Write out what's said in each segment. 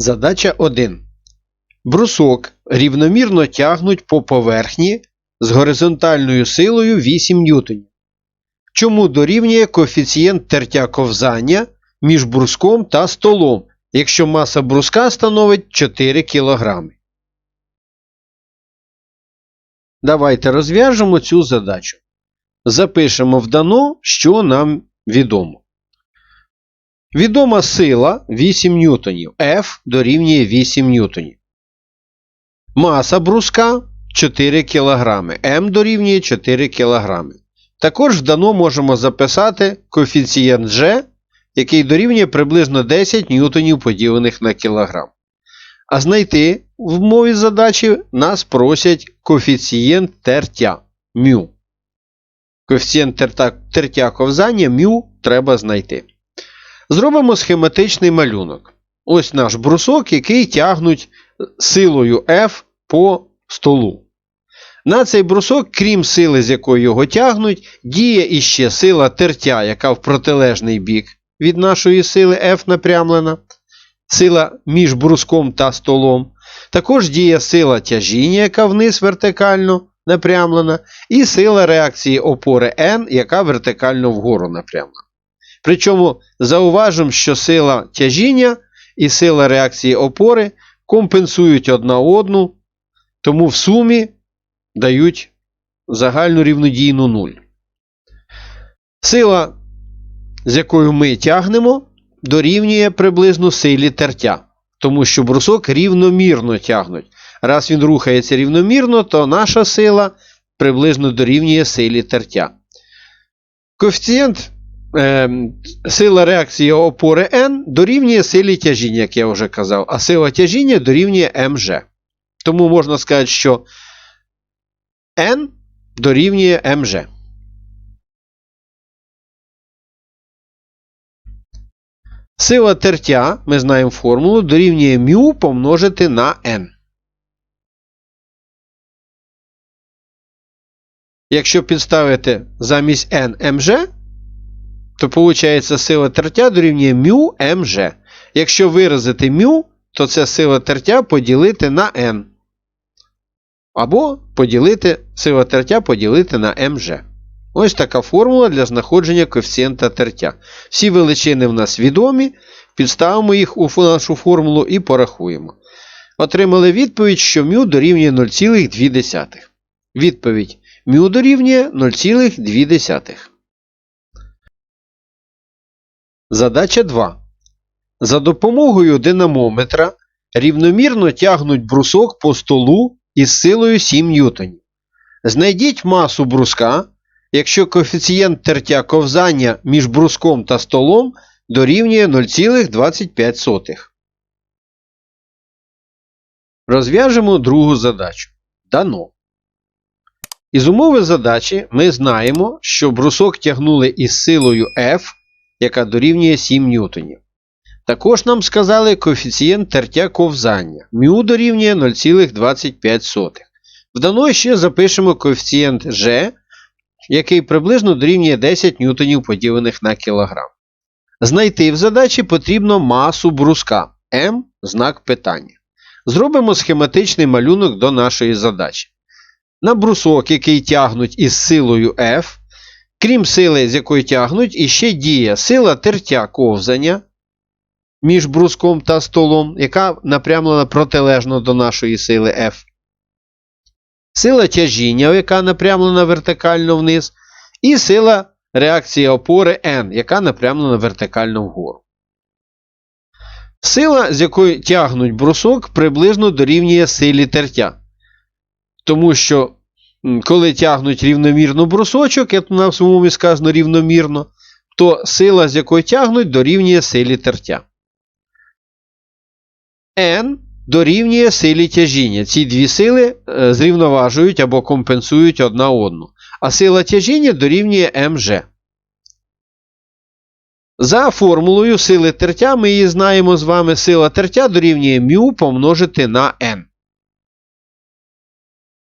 Задача 1. Брусок рівномірно тягнуть по поверхні з горизонтальною силою 8 ньютонів. Чому дорівнює коефіцієнт тертя ковзання між бруском та столом, якщо маса бруска становить 4 кг? Давайте розв'яжемо цю задачу. Запишемо в дано, що нам відомо. Відома сила 8 ньютонів. F дорівнює 8 ньютонів. Маса бруска 4 кг. М дорівнює 4 кг. Також в дано можемо записати коефіцієнт G, який дорівнює приблизно 10 ньютонів поділених на кілограм. А знайти в мові задачі нас просять коефіцієнт тертя μ. Коефіцієнт тертя ковзання μ треба знайти. Зробимо схематичний малюнок. Ось наш брусок, який тягнуть силою F по столу. На цей брусок, крім сили, з якої його тягнуть, діє іще сила тертя, яка в протилежний бік від нашої сили F напрямлена. Сила між бруском та столом. Також діє сила тяжіння, яка вниз вертикально напрямлена, і сила реакції опори N, яка вертикально вгору напрямлена. Причому зауважимо, що сила тяжіння і сила реакції опори компенсують одна одну, тому в сумі дають загальну рівнодійну 0. Сила, з якою ми тягнемо, дорівнює приблизно силі тертя, тому що брусок рівномірно тягнуть. Раз він рухається рівномірно, то наша сила приблизно дорівнює силі тертя. Коефіцієнт сила реакції опори N дорівнює силі тяжіння, як я вже казав, а сила тяжіння дорівнює МЖ. Тому можна сказати, що N дорівнює МЖ. Сила тертя, ми знаємо формулу, дорівнює μ помножити на n. Якщо підставити замість n mg, то виходить сила тертя дорівнює μ mg. Якщо виразити μ, то це сила тертя поділити на n. Або поділити сила тертя поділити на mg. Ось така формула для знаходження коефіцієнта тертя. Всі величини в нас відомі. Підставимо їх у нашу формулу і порахуємо. Отримали відповідь, що μ дорівнює 0,2. Відповідь μ дорівнює 0,2. Задача 2. За допомогою динамометра рівномірно тягнуть брусок по столу із силою 7 ньютонів. Знайдіть масу бруска, якщо коефіцієнт тертя ковзання між бруском та столом дорівнює 0,25. Розв'яжемо другу задачу. Дано. Із умови задачі ми знаємо, що брусок тягнули із силою F, яка дорівнює 7 ньютонів. Також нам сказали коефіцієнт тертя ковзання. μ дорівнює 0,25. В дано ще запишемо коефіцієнт G, який приблизно дорівнює 10 ньютонів поділених на кілограм. Знайти в задачі потрібно масу бруска М знак питання. Зробимо схематичний малюнок до нашої задачі. На брусок, який тягнуть із силою F, крім сили, з якої тягнуть, іще діє сила тертя ковзання між бруском та столом, яка напрямлена протилежно до нашої сили F. Сила тяжіння, яка напрямлена вертикально вниз, і сила реакції опори N, яка напрямлена вертикально вгору. Сила, з якої тягнуть брусок, приблизно дорівнює силі тертя. Тому що, коли тягнуть рівномірно брусочок, як на своєму сказано рівномірно, то сила, з якої тягнуть, дорівнює силі тертя. N дорівнює силі тяжіння. Ці дві сили зрівноважують або компенсують одна одну. А сила тяжіння дорівнює МЖ. За формулою сили тертя ми її знаємо з вами. Сила тертя дорівнює μ помножити на n.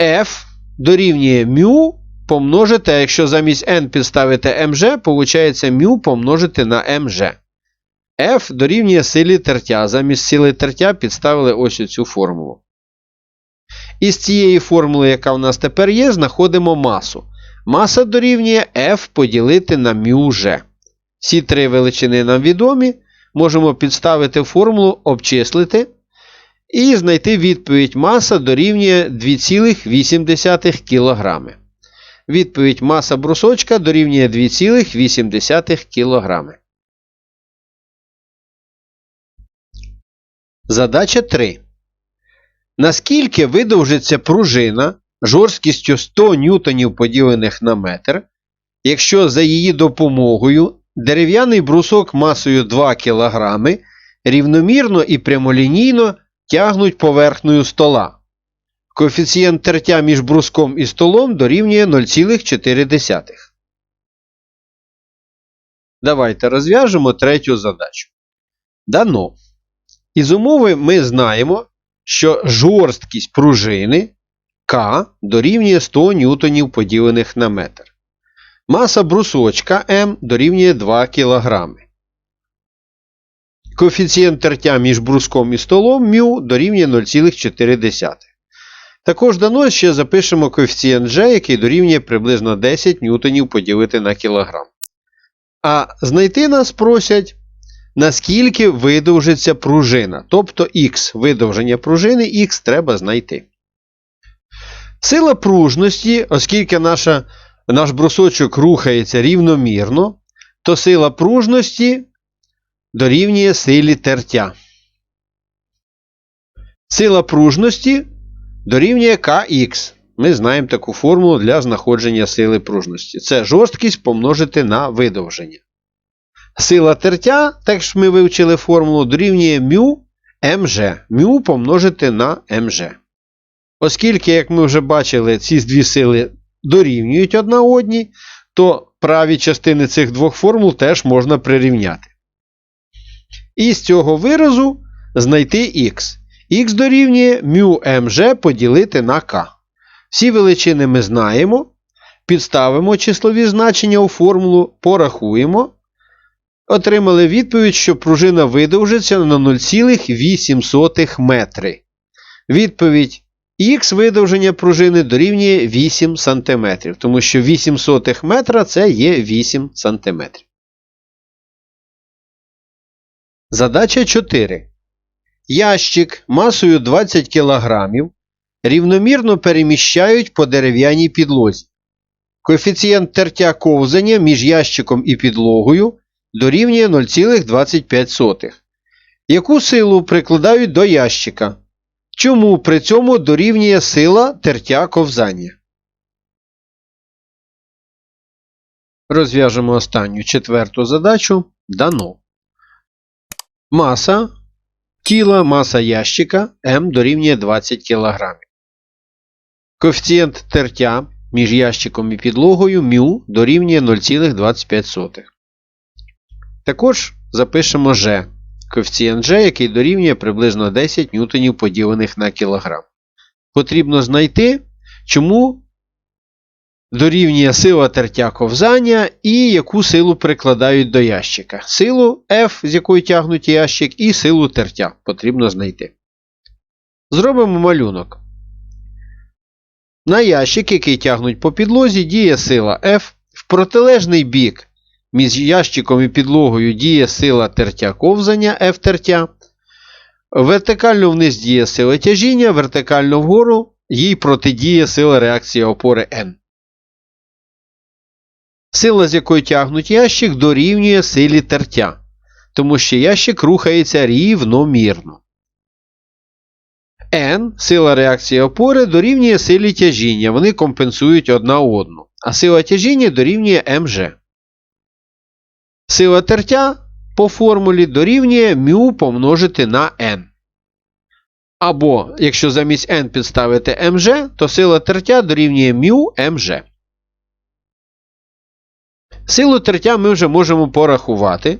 F дорівнює μ помножити, а якщо замість n підставити mg, виходить μ помножити на mg. F дорівнює силі тертя. Замість сили тертя підставили ось цю формулу. Із цієї формули, яка у нас тепер є, знаходимо масу. Маса дорівнює F поділити на μg. Всі три величини нам відомі. Можемо підставити формулу, обчислити. І знайти відповідь маса дорівнює 2,8 кг. Відповідь маса брусочка дорівнює 2,8 кг. Задача 3. Наскільки видовжиться пружина жорсткістю 100 ньютонів поділених на метр, якщо за її допомогою дерев'яний брусок масою 2 кг рівномірно і прямолінійно тягнуть поверхнею стола. Коефіцієнт тертя між бруском і столом дорівнює 0,4. Давайте розв'яжемо третю задачу. Дано. Із умови ми знаємо, що жорсткість пружини К дорівнює 100 ньютонів поділених на метр. Маса брусочка М дорівнює 2 кг. Коефіцієнт тертя між бруском і столом μ дорівнює 0,4. Також дано ще запишемо коефіцієнт G, який дорівнює приблизно 10 ньютонів поділити на кілограм. А знайти нас просять, наскільки видовжиться пружина. Тобто Х видовження пружини Х треба знайти. Сила пружності, оскільки наша, наш брусочок рухається рівномірно, то сила пружності дорівнює силі тертя. Сила пружності дорівнює КХ. Ми знаємо таку формулу для знаходження сили пружності. Це жорсткість помножити на видовження. Сила тертя, так ж ми вивчили формулу, дорівнює μ МЖ. μ помножити на МЖ. Оскільки, як ми вже бачили, ці дві сили дорівнюють одна одній, то праві частини цих двох формул теж можна прирівняти. І з цього виразу знайти х. Х дорівнює μmg поділити на k. Всі величини ми знаємо. Підставимо числові значення у формулу, порахуємо. Отримали відповідь, що пружина видовжиться на 0,8 метри. Відповідь Х видовження пружини дорівнює 8 см, тому що 8 метра це є 8 см. Задача 4. Ящик масою 20 кг рівномірно переміщають по дерев'яній підлозі. Коефіцієнт тертя ковзання між ящиком і підлогою дорівнює 0,25. Яку силу прикладають до ящика? Чому при цьому дорівнює сила тертя ковзання? Розв'яжемо останню четверту задачу. Дано. Маса тіла, маса ящика М дорівнює 20 кг. Коефіцієнт тертя між ящиком і підлогою μ дорівнює 0,25. Також запишемо G коефіцієнт G, який дорівнює приблизно 10 ньютонів поділених на кілограм. Потрібно знайти, чому дорівнює сила тертя ковзання і яку силу прикладають до ящика. Силу F, з якою тягнуть ящик, і силу тертя потрібно знайти. Зробимо малюнок. На ящик, який тягнуть по підлозі, діє сила F. В протилежний бік між ящиком і підлогою діє сила тертя ковзання F тертя. Вертикально вниз діє сила тяжіння, вертикально вгору їй протидіє сила реакції опори N. Сила, з якою тягнуть ящик, дорівнює силі тертя, тому що ящик рухається рівномірно. N, сила реакції опори, дорівнює силі тяжіння. Вони компенсують одна одну. А сила тяжіння дорівнює mg. Сила тертя по формулі дорівнює μ помножити на n. Або, якщо замість n підставити mg, то сила тертя дорівнює μ mg. Силу тертя ми вже можемо порахувати.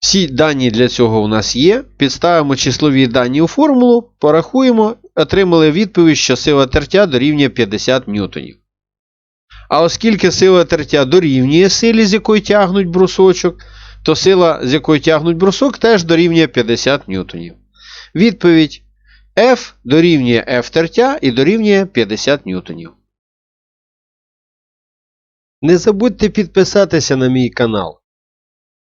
Всі дані для цього у нас є. Підставимо числові дані у формулу, порахуємо, отримали відповідь, що сила тертя дорівнює 50 ньютонів. А оскільки сила тертя дорівнює силі, з якої тягнуть брусочок, то сила, з якої тягнуть брусок, теж дорівнює 50 ньютонів. Відповідь F дорівнює F тертя і дорівнює 50 ньютонів. Не забудьте підписатися на мій канал.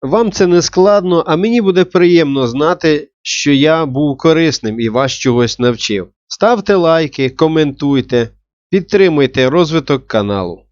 Вам це не складно, а мені буде приємно знати, що я був корисним і вас чогось навчив. Ставте лайки, коментуйте, підтримуйте розвиток каналу.